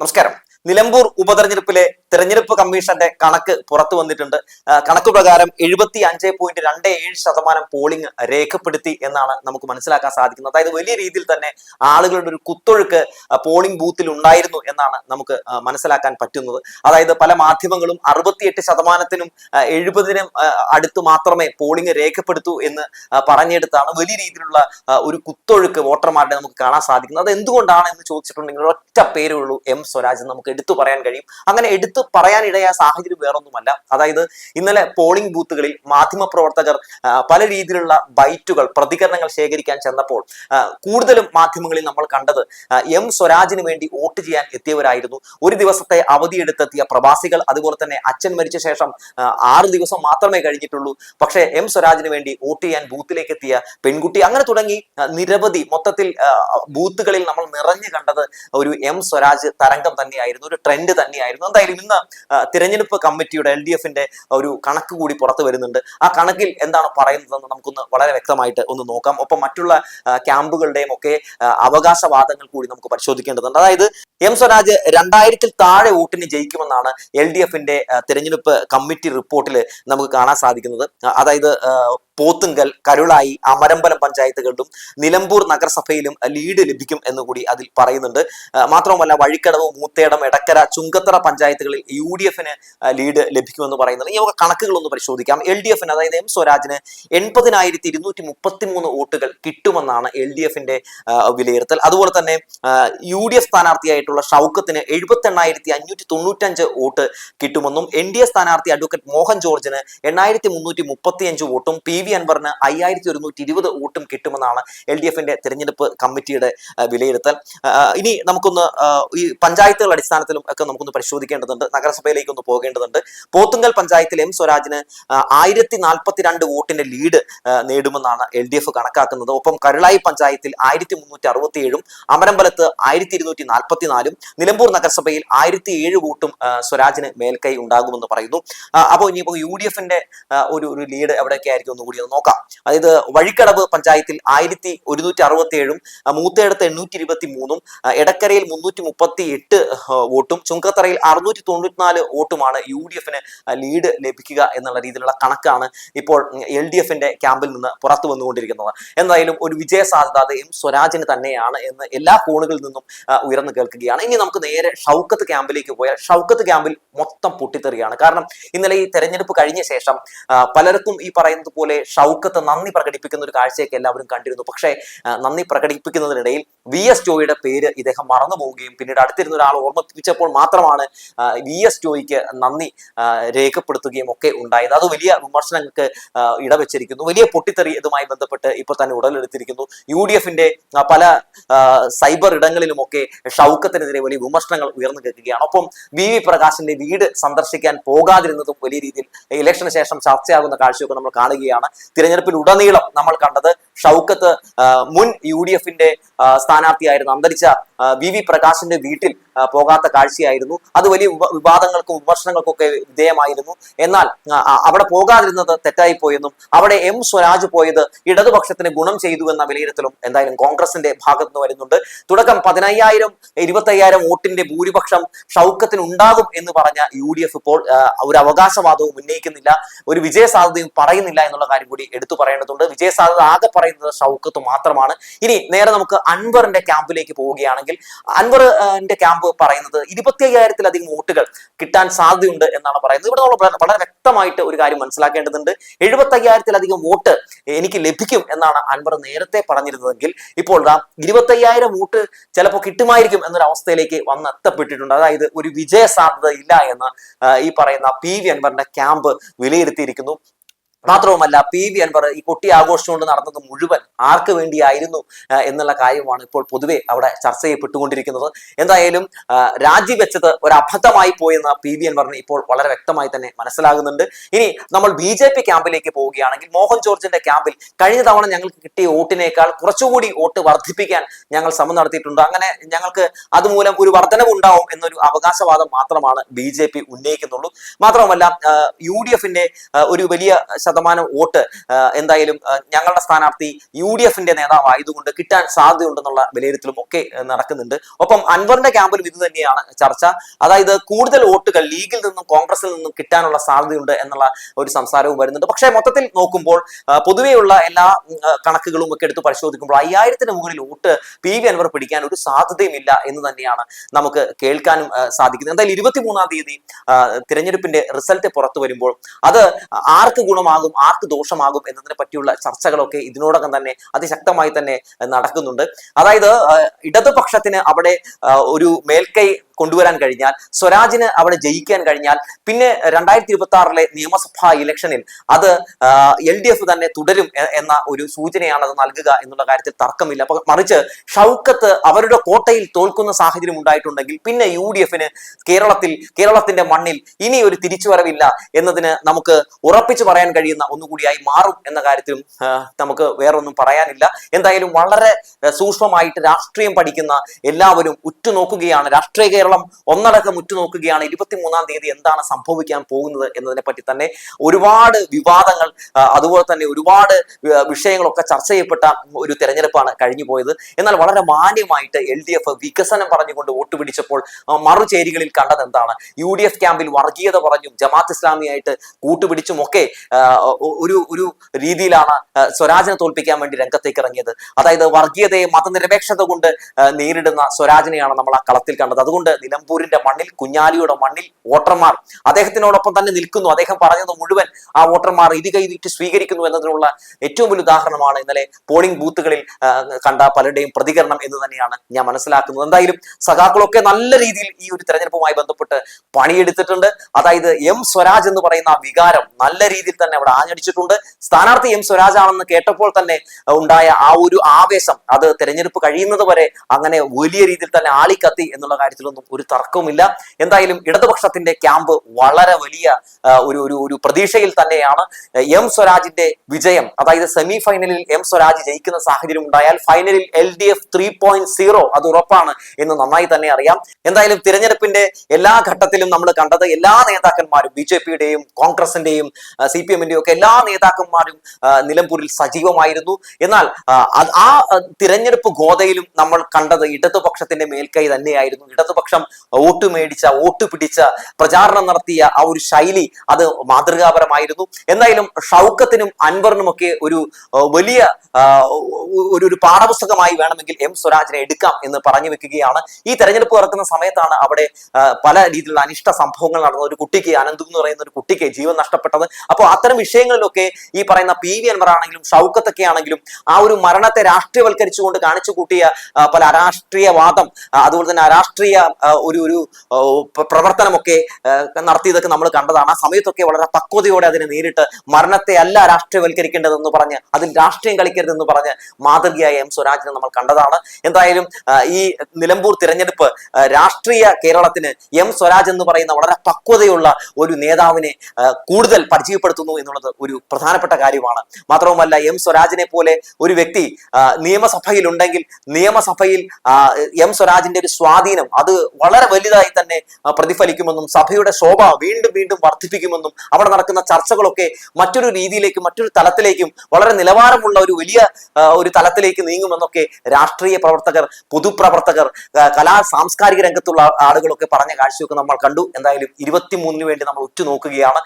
നമസ്കാരം. നിലമ്പൂർ ഉപതെരഞ്ഞെടുപ്പിലെ തെരഞ്ഞെടുപ്പ് കമ്മീഷന്റെ കണക്ക് പുറത്തു വന്നിട്ടുണ്ട്. കണക്ക് പ്രകാരം എഴുപത്തി അഞ്ച് പോയിന്റ് രണ്ട് ഏഴ് ശതമാനം പോളിംഗ് രേഖപ്പെടുത്തി എന്നാണ് നമുക്ക് മനസ്സിലാക്കാൻ സാധിക്കുന്നത്. അതായത് വലിയ രീതിയിൽ തന്നെ ആളുകളുടെ ഒരു കുത്തൊഴുക്ക് പോളിംഗ് ബൂത്തിൽ ഉണ്ടായിരുന്നു എന്നാണ് നമുക്ക് മനസ്സിലാക്കാൻ പറ്റുന്നത്. അതായത് പല മാധ്യമങ്ങളും അറുപത്തിയെട്ട് ശതമാനത്തിനും എഴുപതിനും അടുത്ത് മാത്രമേ പോളിംഗ് രേഖപ്പെടുത്തൂ എന്ന് പറഞ്ഞെടുത്താണ് വലിയ രീതിയിലുള്ള ഒരു കുത്തൊഴുക്ക് വോട്ടർമാരുടെ നമുക്ക് കാണാൻ സാധിക്കുന്നത്. അത് എന്തുകൊണ്ടാണ് എന്ന് ചോദിച്ചിട്ടുണ്ടെങ്കിൽ ഒറ്റ പേരേ ഉള്ളൂ എം. സ്വരാജ് നമുക്ക് എടുത്തു പറയാൻ കഴിയും. അങ്ങനെ എടുത്തു പറയാനിടയായ സാഹചര്യം വേറൊന്നുമല്ല. അതായത് ഇന്നലെ പോളിംഗ് ബൂത്തുകളിൽ മാധ്യമ പ്രവർത്തകർ പല രീതിയിലുള്ള ബൈറ്റുകൾ പ്രതികരണങ്ങൾ ശേഖരിക്കാൻ ചെന്നപ്പോൾ കൂടുതലും മാധ്യമങ്ങളിൽ നമ്മൾ കണ്ടത് എം സ്വരാജിന് വേണ്ടി വോട്ട് ചെയ്യാൻ എത്തിയവരായിരുന്നു. ഒരു ദിവസത്തെ അവധിയെടുത്തെത്തിയ പ്രവാസികൾ അതുപോലെ തന്നെ അച്ഛൻ മരിച്ച ശേഷം ആറ് ദിവസം മാത്രമേ കഴിഞ്ഞിട്ടുള്ളൂ. പക്ഷേ എം സ്വരാജിന് വേണ്ടി വോട്ട് ചെയ്യാൻ ബൂത്തിലേക്ക് എത്തിയ പെൺകുട്ടി അങ്ങനെ തുടങ്ങി നിരവധി മൊത്തത്തിൽ ബൂത്തുകളിൽ നമ്മൾ നിറഞ്ഞു കണ്ടത് ഒരു എം സ്വരാജ് തരംഗം തന്നെയായിരുന്നു ഒരു ട്രെൻഡ് തന്നെയായിരുന്നു. എന്തായാലും ഇന്ന് തിരഞ്ഞെടുപ്പ് കമ്മിറ്റിയുടെ എൽ ഡി എഫിന്റെ ഒരു കണക്ക് കൂടി പുറത്തു വരുന്നുണ്ട്. ആ കണക്കിൽ എന്താണ് പറയുന്നതെന്ന് നമുക്കൊന്ന് വളരെ വ്യക്തമായിട്ട് ഒന്ന് നോക്കാം. ഒപ്പം മറ്റുള്ള ക്യാമ്പുകളുടെയും ഒക്കെ അവകാശവാദങ്ങൾ കൂടി നമുക്ക് പരിശോധിക്കേണ്ടതുണ്ട്. അതായത് എം സ്വരാജ് രണ്ടായിരത്തിൽ താഴെ വോട്ടിന് ജയിക്കുമെന്നാണ് എൽ ഡി എഫിന്റെ തിരഞ്ഞെടുപ്പ് കമ്മിറ്റി റിപ്പോർട്ടിൽ നമുക്ക് കാണാൻ സാധിക്കുന്നത്. അതായത് പോത്തുങ്കൽ കരുളായി അമരമ്പലം പഞ്ചായത്തുകളിലും നിലമ്പൂർ നഗരസഭയിലും ലീഡ് ലഭിക്കും എന്ന് കൂടി അതിൽ പറയുന്നുണ്ട്. മാത്രവുമല്ല വഴിക്കടവ് മൂത്തേടം എടക്കര ചുങ്കത്തറ പഞ്ചായത്തുകളിൽ യു ഡി എഫിന് ലീഡ് ലഭിക്കുമെന്ന് പറയുന്നത്. ഈ നമുക്ക് കണക്കുകളൊന്ന് പരിശോധിക്കാം. എൽ ഡി എഫിന് അതായത് എം സ്വരാജിന് എൺപതിനായിരത്തി ഇരുന്നൂറ്റി മുപ്പത്തി മൂന്ന് വോട്ടുകൾ കിട്ടുമെന്നാണ് എൽ ഡി എഫിന്റെ വിലയിരുത്തൽ. അതുപോലെ തന്നെ യു ഡി എഫ് സ്ഥാനാർത്ഥിയായിട്ടുള്ള ഷൗക്കത്തിന് എഴുപത്തി എണ്ണായിരത്തി അഞ്ഞൂറ്റി തൊണ്ണൂറ്റഞ്ച് വോട്ട് കിട്ടുമെന്നും എൻ ഡി എ സ്ഥാനാർത്ഥി അഡ്വക്കേറ്റ് മോഹൻ ജോർജിന് എണ്ണായിരത്തി മുന്നൂറ്റി മുപ്പത്തി അഞ്ച് വോട്ടും പി വി അൻവറിന് അയ്യായിരത്തി ഒരുന്നൂറ്റി ഇരുപത് വോട്ടും കിട്ടുമെന്നാണ് എൽ ഡി എഫിന്റെ തെരഞ്ഞെടുപ്പ് കമ്മിറ്റിയുടെ വിലയിരുത്തൽ. ഇനി നമുക്കൊന്ന് ഈ പഞ്ചായത്തുകൾ അടിസ്ഥാനത്തിലും ഒക്കെ നമുക്കൊന്ന് പരിശോധിക്കേണ്ടതുണ്ട്. നഗരസഭയിലേക്ക് ഒന്ന് പോകേണ്ടതുണ്ട്. പോത്തുങ്കൽ പഞ്ചായത്തിൽ എം സ്വരാജിന് ആയിരത്തി നാൽപ്പത്തിരണ്ട് വോട്ടിന്റെ ലീഡ് നേടുമെന്നാണ് എൽ ഡി എഫ് കണക്കാക്കുന്നത്. ഒപ്പം കരുളായി പഞ്ചായത്തിൽ ആയിരത്തി മുന്നൂറ്റി അറുപത്തി ഏഴും അമരമ്പലത്ത് ആയിരത്തി ഇരുന്നൂറ്റി നാൽപ്പത്തിനാലും നിലമ്പൂർ നഗരസഭയിൽ ആയിരത്തി ഏഴ് വോട്ടും സ്വരാജിന് മേൽക്കൈ ഉണ്ടാകുമെന്ന് പറയുന്നു. അപ്പോൾ ഇനിയിപ്പോൾ യു ഡി എഫിന്റെ ഒരു ഒരു ലീഡ് എവിടെയൊക്കെ ആയിരിക്കും ഒന്നുകൂടി ഒന്ന് നോക്കാം. അതായത് വഴിക്കടവ് പഞ്ചായത്തിൽ ആയിരത്തി ഒരുന്നൂറ്റി അറുപത്തി ഏഴും മൂത്തേടത്ത് എണ്ണൂറ്റി ഇരുപത്തി മൂന്നും എടക്കരയിൽ മുന്നൂറ്റി മുപ്പത്തി എട്ട് വോട്ടും ചുങ്കത്തറയിൽ അറുന്നൂറ്റി തൊണ്ണൂറ്റിനാല് വോട്ടുമാണ് യു ഡി എഫിന് ലീഡ് ലഭിക്കുക എന്നുള്ള രീതിയിലുള്ള കണക്കാണ് ഇപ്പോൾ എൽ ഡി എഫിന്റെ ക്യാമ്പിൽ നിന്ന് പുറത്തു വന്നുകൊണ്ടിരിക്കുന്നത്. എന്തായാലും ഒരു വിജയ സാധ്യത എം സ്വരാജിന് തന്നെയാണ് എന്ന് എല്ലാ കോണുകളിൽ നിന്നും ഉയർന്നു കേൾക്കുകയാണ്. ഇനി നമുക്ക് നേരെ ഷൗക്കത്ത് ക്യാമ്പിലേക്ക് പോയാൽ ഷൗക്കത്ത് ക്യാമ്പിൽ മൊത്തം പൊട്ടിത്തെറിയാണ്. കാരണം ഇന്നലെ ഈ തെരഞ്ഞെടുപ്പ് കഴിഞ്ഞ ശേഷം പലർക്കും ഈ പറയുന്നത് പോലെ ഷൗക്കത്ത് നന്ദി പ്രകടിപ്പിക്കുന്ന ഒരു കാഴ്ചയൊക്കെ എല്ലാവരും കണ്ടിരുന്നു. പക്ഷേ നന്ദി പ്രകടിപ്പിക്കുന്നതിനിടയിൽ വി എസ് ജോയിയുടെ പേര് ഇദ്ദേഹം മറന്നു പോവുകയും പിന്നീട് അടുത്തിരുന്ന ഒരാൾ ഓർമ്മിപ്പിച്ചപ്പോൾ മാത്രമാണ് വി എസ് ജോയിക്ക് നന്ദി രേഖപ്പെടുത്തുകയും ഒക്കെ ഉണ്ടായത് അത് വലിയ വിമർശനങ്ങൾക്ക് ഇടവെച്ചിരിക്കുന്നു. വലിയ പൊട്ടിത്തെറി ഇതുമായി ബന്ധപ്പെട്ട് ഇപ്പോൾ തന്നെ ഉടലെടുത്തിരിക്കുന്നു. യു ഡി എഫിന്റെ പല സൈബർ ഇടങ്ങളിലുമൊക്കെ ഷൗക്കത്തിനെതിരെ വലിയ വിമർശനങ്ങൾ ഉയർന്നു കേൾക്കുകയാണ്. ഒപ്പം വി വി പ്രകാശിന്റെ വീട് സന്ദർശിക്കാൻ പോകാതിരുന്നതും വലിയ രീതിയിൽ ഇലക്ഷന് ശേഷം ചർച്ചയാകുന്ന കാഴ്ചയൊക്കെ നമ്മൾ കാണുകയാണ്. തിരഞ്ഞെടുപ്പിൽ ഉടനീളം നമ്മൾ കണ്ടത് ഷൗക്കത്ത് മുൻ യു ഡി എഫിന്റെ സ്ഥാനാർത്ഥിയായിരുന്ന അന്തരിച്ച വി വി പ്രകാശിന്റെ വീട്ടിൽ പോകാത്ത കാഴ്ചയായിരുന്നു. അത് വലിയ വിവാദങ്ങൾക്കും വിമർശനങ്ങൾക്കൊക്കെ വിധേയമായിരുന്നു. എന്നാൽ അവിടെ പോകാതിരുന്നത് തെറ്റായി പോയെന്നും അവിടെ എം സ്വരാജ് പോയത് ഇടതുപക്ഷത്തിന് ഗുണം ചെയ്തു എന്ന വിലയിരുത്തലും എന്തായാലും കോൺഗ്രസിന്റെ ഭാഗത്തു നിന്ന് വരുന്നുണ്ട്. തുടക്കം പതിനയ്യായിരം ഇരുപത്തയ്യായിരം വോട്ടിന്റെ ഭൂരിപക്ഷം ഷൗക്കത്തിന് ഉണ്ടാകും എന്ന് പറഞ്ഞ യു ഡി എഫ് ഇപ്പോൾ ഒരു അവകാശവാദവും ഉന്നയിക്കുന്നില്ല ഒരു വിജയ സാധ്യതയും പറയുന്നില്ല എന്നുള്ള കാര്യം കൂടി എടുത്തു പറയേണ്ടതുണ്ട്. വിജയ സാധ്യത ആകെ പറയുന്നത് ഷൗക്കത്ത് മാത്രമാണ്. ഇനി നേരെ നമുക്ക് അൻവറിന്റെ ക്യാമ്പിലേക്ക് പോവുകയാണെങ്കിൽ അൻവറിന്റെ ക്യാമ്പ് പറയുന്നത് ഇരുപത്തി അയ്യായിരത്തിലധികം വോട്ടുകൾ കിട്ടാൻ സാധ്യതയുണ്ട് എന്നാണ് പറയുന്നത്. ഇവിടെ നമ്മൾ വളരെ- വ്യക്തമായിട്ട് ഒരു കാര്യം മനസ്സിലാക്കേണ്ടതുണ്ട്. എഴുപത്തി അയ്യായിരത്തിലധികം വോട്ട് എനിക്ക് ലഭിക്കും എന്നാണ് അൻവർ നേരത്തെ പറഞ്ഞിരുന്നതെങ്കിൽ ഇപ്പോൾ ദാ ഇരുപത്തയ്യായിരം വോട്ട് ചിലപ്പോൾ കിട്ടുമായിരിക്കും എന്നൊരു അവസ്ഥയിലേക്ക് വന്നെത്തപ്പെട്ടിട്ടുണ്ട് അതായത് ഒരു വിജയ സാധ്യത ഇല്ല എന്ന് ഈ പറയുന്ന പി വി അൻവറിന്റെ ക്യാമ്പ് വിലയിരുത്തിയിരിക്കുന്നു. മാത്രവുമല്ല പി വി അൻവർ ഈ കൊട്ടി ആഘോഷിച്ചുകൊണ്ട് നടന്നത് മുഴുവൻ ആർക്ക് വേണ്ടിയായിരുന്നു എന്നുള്ള കാര്യമാണ് ഇപ്പോൾ പൊതുവെ അവിടെ ചർച്ച ചെയ്യപ്പെട്ടുകൊണ്ടിരിക്കുന്നത്. എന്തായാലും രാജിവെച്ചത് ഒരു അബദ്ധമായി പോയെന്ന് പി വി അൻവറിന് ഇപ്പോൾ വളരെ വ്യക്തമായി തന്നെ മനസ്സിലാകുന്നുണ്ട്. ഇനി നമ്മൾ ബി ജെ പി ക്യാമ്പിലേക്ക് പോവുകയാണെങ്കിൽ മോഹൻ ജോർജിന്റെ ക്യാമ്പിൽ കഴിഞ്ഞ തവണ ഞങ്ങൾക്ക് കിട്ടിയ വോട്ടിനേക്കാൾ കുറച്ചുകൂടി വോട്ട് വർദ്ധിപ്പിക്കാൻ ഞങ്ങൾ ശ്രമം നടത്തിയിട്ടുണ്ട്. അങ്ങനെ ഞങ്ങൾക്ക് അതുമൂലം ഒരു വർധനവ് ഉണ്ടാവും എന്നൊരു അവകാശവാദം മാത്രമാണ് ബി ഉന്നയിക്കുന്നുള്ളൂ. മാത്രമല്ല യു ഒരു വലിയ ശതമാനം വോട്ട് എന്തായാലും ഞങ്ങളുടെ സ്ഥാനാർത്ഥി യു ഡി എഫിന്റെ നേതാവായതുകൊണ്ട് കിട്ടാൻ സാധ്യതയുണ്ടെന്നുള്ള വിലയിരുത്തലും ഒക്കെ നടക്കുന്നുണ്ട്. ഒപ്പം അൻവറിന്റെ ക്യാമ്പിലും ഇത് തന്നെയാണ് ചർച്ച. അതായത് കൂടുതൽ വോട്ടുകൾ ലീഗിൽ നിന്നും കോൺഗ്രസിൽ നിന്നും കിട്ടാനുള്ള സാധ്യതയുണ്ട് എന്നുള്ള ഒരു സംസാരവും വരുന്നുണ്ട്. പക്ഷേ മൊത്തത്തിൽ നോക്കുമ്പോൾ പൊതുവെയുള്ള എല്ലാ കണക്കുകളും ഒക്കെ എടുത്ത് പരിശോധിക്കുമ്പോൾ അയ്യായിരത്തിന് മുകളിൽ വോട്ട് പി വി അൻവർ പിടിക്കാൻ ഒരു സാധ്യതയും ഇല്ല എന്ന് തന്നെയാണ് നമുക്ക് കേൾക്കാനും സാധിക്കുന്നത്. എന്തായാലും ഇരുപത്തിമൂന്നാം തീയതി തിരഞ്ഞെടുപ്പിന്റെ റിസൾട്ട് പുറത്തു വരുമ്പോൾ അത് ആർക്ക് ഗുണമാകും ആർക്ക് ദോഷമാകും എന്നതിനെ പറ്റിയുള്ള ചർച്ചകളൊക്കെ ഇതിനോടകം തന്നെ അതിശക്തമായി തന്നെ നടക്കുന്നുണ്ട്. അതായത് ഇടതുപക്ഷത്തിന് അവിടെ ഒരു മേൽക്കൈ കൊണ്ടുവരാൻ കഴിഞ്ഞാൽ സ്വരാജിന് അവിടെ ജയിക്കാൻ കഴിഞ്ഞാൽ പിന്നെ രണ്ടായിരത്തി ഇരുപത്തി ആറിലെ നിയമസഭാ ഇലക്ഷനിൽ അത് എൽ ഡി എഫ് തന്നെ തുടരും എന്ന ഒരു സൂചനയാണ് അത് നൽകുക എന്നുള്ള കാര്യത്തിൽ തർക്കമില്ല. മറിച്ച് ഷൗക്കത്ത് അവരുടെ കോട്ടയിൽ തോൽക്കുന്ന സാഹചര്യം ഉണ്ടായിട്ടുണ്ടെങ്കിൽ പിന്നെ യു ഡി എഫിന് കേരളത്തിൽ കേരളത്തിന്റെ മണ്ണിൽ ഇനി ഒരു തിരിച്ചുവരവില്ല എന്നതിന് നമുക്ക് ഉറപ്പിച്ചു പറയാൻ കഴിയുന്ന ഒന്നുകൂടിയായി മാറും എന്ന കാര്യത്തിലും നമുക്ക് വേറൊന്നും പറയാനില്ല. എന്തായാലും വളരെ സൂക്ഷ്മമായിട്ട് രാഷ്ട്രീയം പഠിക്കുന്ന എല്ലാവരും ഉറ്റുനോക്കുകയാണ്. രാഷ്ട്രീയ കേരളം ഒന്നടക്കം ഉറ്റുനോക്കുകയാണ്. ഇരുപത്തിമൂന്നാം തീയതി എന്താണ് സംഭവിക്കാൻ പോകുന്നത് എന്നതിനെ പറ്റി തന്നെ ഒരുപാട് വിവാദങ്ങൾ അതുപോലെ തന്നെ ഒരുപാട് വിഷയങ്ങളൊക്കെ ചർച്ച ചെയ്യപ്പെട്ട ഒരു തെരഞ്ഞെടുപ്പാണ് കഴിഞ്ഞു പോയത് എന്നാൽ വളരെ മാന്യമായിട്ട് എൽ ഡി എഫ് വികസനം പറഞ്ഞുകൊണ്ട് വോട്ട് പിടിച്ചപ്പോൾ മറുചേരികളിൽ കണ്ടത് എന്താണ്? യു ഡി എഫ് ക്യാമ്പിൽ വർഗീയത പറഞ്ഞും ജമാഅത്ത് ഇസ്ലാമിയായിട്ട് കൂട്ടുപിടിച്ചും ഒക്കെ ഒരു ഒരു രീതിയിലാണ് സ്വരാജിനെ തോൽപ്പിക്കാൻ വേണ്ടി രംഗത്തേക്ക് ഇറങ്ങിയത്. അതായത് വർഗീയതയെ മതനിരപേക്ഷത കൊണ്ട് നേരിടുന്ന സ്വരാജിനെയാണ് നമ്മൾ ആ കളത്തിൽ കണ്ടത്. അതുകൊണ്ട് നിലമ്പൂരിന്റെ മണ്ണിൽ കുഞ്ഞാലിയുടെ മണ്ണിൽ വോട്ടർമാർ അദ്ദേഹത്തിനോടൊപ്പം തന്നെ നിൽക്കുന്നു. അദ്ദേഹം പറഞ്ഞത് മുഴുവൻ ആ വോട്ടർമാർ ഇത് കൈതിട്ട് സ്വീകരിക്കുന്നു എന്നതിനുള്ള ഏറ്റവും വലിയ ഉദാഹരണമാണ് ഇന്നലെ പോളിംഗ് ബൂത്തുകളിൽ കണ്ട പലരുടെയും പ്രതികരണം എന്ന് തന്നെയാണ് ഞാൻ മനസ്സിലാക്കുന്നത്. എന്തായാലും സഖാക്കളൊക്കെ നല്ല രീതിയിൽ ഈ ഒരു തെരഞ്ഞെടുപ്പുമായി ബന്ധപ്പെട്ട് പണിയെടുത്തിട്ടുണ്ട്. അതായത് എം സ്വരാജ് എന്ന് പറയുന്ന ആ വികാരം നല്ല രീതിയിൽ തന്നെ അവിടെ ആഞ്ഞടിച്ചിട്ടുണ്ട്. സ്ഥാനാർത്ഥി എം സ്വരാജ് ആണെന്ന് കേട്ടപ്പോൾ തന്നെ ഉണ്ടായ ആ ഒരു ആവേശം അത് തെരഞ്ഞെടുപ്പ് കഴിയുന്നത് വരെ അങ്ങനെ വലിയ രീതിയിൽ തന്നെ ആളിക്കത്തി എന്നുള്ള കാര്യത്തിലൊന്നും ഒരു തർക്കവുമില്ല. എന്തായാലും ഇടതുപക്ഷത്തിന്റെ ക്യാമ്പ് വളരെ വലിയ ഒരു ഒരു ഒരു പ്രതീക്ഷയിൽ തന്നെയാണ് എം സ്വരാജിന്റെ വിജയം. അതായത് സെമി ഫൈനലിൽ എം സ്വരാജ് ജയിക്കുന്ന സാഹചര്യം ഉണ്ടായാൽ ഫൈനലിൽ L D F three point zero അത് ഉറപ്പാണ് എന്ന് നന്നായി തന്നെ അറിയാം. എന്തായാലും തിരഞ്ഞെടുപ്പിന്റെ എല്ലാ ഘട്ടത്തിലും നമ്മൾ കണ്ടത് എല്ലാ നേതാക്കന്മാരും ബി ജെ പിയുടെയും കോൺഗ്രസിന്റെയും സി പി എമ്മിന്റെയും ഒക്കെ എല്ലാ നേതാക്കന്മാരും നിലമ്പൂരിൽ സജീവമായിരുന്നു. എന്നാൽ ആ, തിരഞ്ഞെടുപ്പ് ഗോതയിലും നമ്മൾ കണ്ടത് ഇടതുപക്ഷത്തിന്റെ മേൽക്കൈ തന്നെയായിരുന്നു. ഇടതുപക്ഷം വോട്ട് മേടിച്ച വോട്ട് പിടിച്ച പ്രചാരണം നടത്തിയ ആ ഒരു ശൈലി അത് മാതൃകാപരമായിരുന്നു. എന്തായാലും ഷൗക്കത്തിനും അൻവറിനുമൊക്കെ ഒരു വലിയ ഒരു ഒരു പാഠപുസ്തകമായി വേണമെങ്കിൽ എം സ്വരാജിനെ എടുക്കാം എന്ന് പറഞ്ഞു വെക്കുകയാണ്. ഈ തെരഞ്ഞെടുപ്പ് നടക്കുന്ന സമയത്താണ് അവിടെ പല രീതിയിലുള്ള അനിഷ്ട സംഭവങ്ങൾ നടന്നത്. ഒരു കുട്ടിക്ക് അനന്തു എന്ന് പറയുന്ന ഒരു കുട്ടിക്ക് ജീവൻ നഷ്ടപ്പെട്ടത്. അപ്പോൾ അത്തരം വിഷയങ്ങളിലൊക്കെ ഈ പറയുന്ന പി വി അൻവർ ആണെങ്കിലും ഷൗക്കത്തൊക്കെ ആണെങ്കിലും ആ ഒരു മരണത്തെ രാഷ്ട്രീയവൽക്കരിച്ചുകൊണ്ട് കാണിച്ചു കൂട്ടിയ പല അരാഷ്ട്രീയവാദം അതുപോലെ തന്നെ അരാഷ്ട്രീയ ഒരു ഒരു പ്രവർത്തനമൊക്കെ നടത്തിയതൊക്കെ നമ്മൾ കണ്ടതാണ്. ആ സമയത്തൊക്കെ വളരെ പക്വതയോടെ അതിനെ നേരിട്ട് മരണത്തെ അല്ല രാഷ്ട്രീയവൽക്കരിക്കേണ്ടതെന്ന് പറഞ്ഞ് അതിൽ രാഷ്ട്രീയം കളിക്കരുതെന്ന് പറഞ്ഞ് മാതൃകയായ എം സ്വരാജിനെ നമ്മൾ കണ്ടതാണ്. എന്തായാലും ഈ നിലമ്പൂർ തിരഞ്ഞെടുപ്പ് രാഷ്ട്രീയ കേരളത്തിന് എം സ്വരാജ് എന്ന് പറയുന്ന വളരെ പക്വതയുള്ള ഒരു നേതാവിനെ കൂടുതൽ പരിചയപ്പെടുത്തുന്നു എന്നുള്ളത് ഒരു പ്രധാനപ്പെട്ട കാര്യമാണ്. മാത്രവുമല്ല എം സ്വരാജിനെ പോലെ ഒരു വ്യക്തി നിയമസഭയിൽ ഉണ്ടെങ്കിൽ നിയമസഭയിൽ എം സ്വരാജിന്റെ ഒരു സ്വാധീനം അത് വളരെ വലുതായി തന്നെ പ്രതിഫലിക്കുമെന്നും സഭയുടെ ശോഭ വീണ്ടും വീണ്ടും വർദ്ധിപ്പിക്കുമെന്നും അവിടെ നടക്കുന്ന ചർച്ചകളൊക്കെ മറ്റൊരു രീതിയിലേക്കും മറ്റൊരു തലത്തിലേക്കും വളരെ നിലവാരമുള്ള ഒരു വലിയ ഒരു തലത്തിലേക്ക് നീങ്ങുമെന്നൊക്കെ രാഷ്ട്രീയ പ്രവർത്തകർ പൊതുപ്രവർത്തകർ കലാ സാംസ്കാരിക രംഗത്തുള്ള ആളുകളൊക്കെ പറഞ്ഞ കാഴ്ചയൊക്കെ നമ്മൾ കണ്ടു. എന്തായാലും ഇരുപത്തിമൂന്നിന് വേണ്ടി നമ്മൾ ഉറ്റുനോക്കുകയാണ്.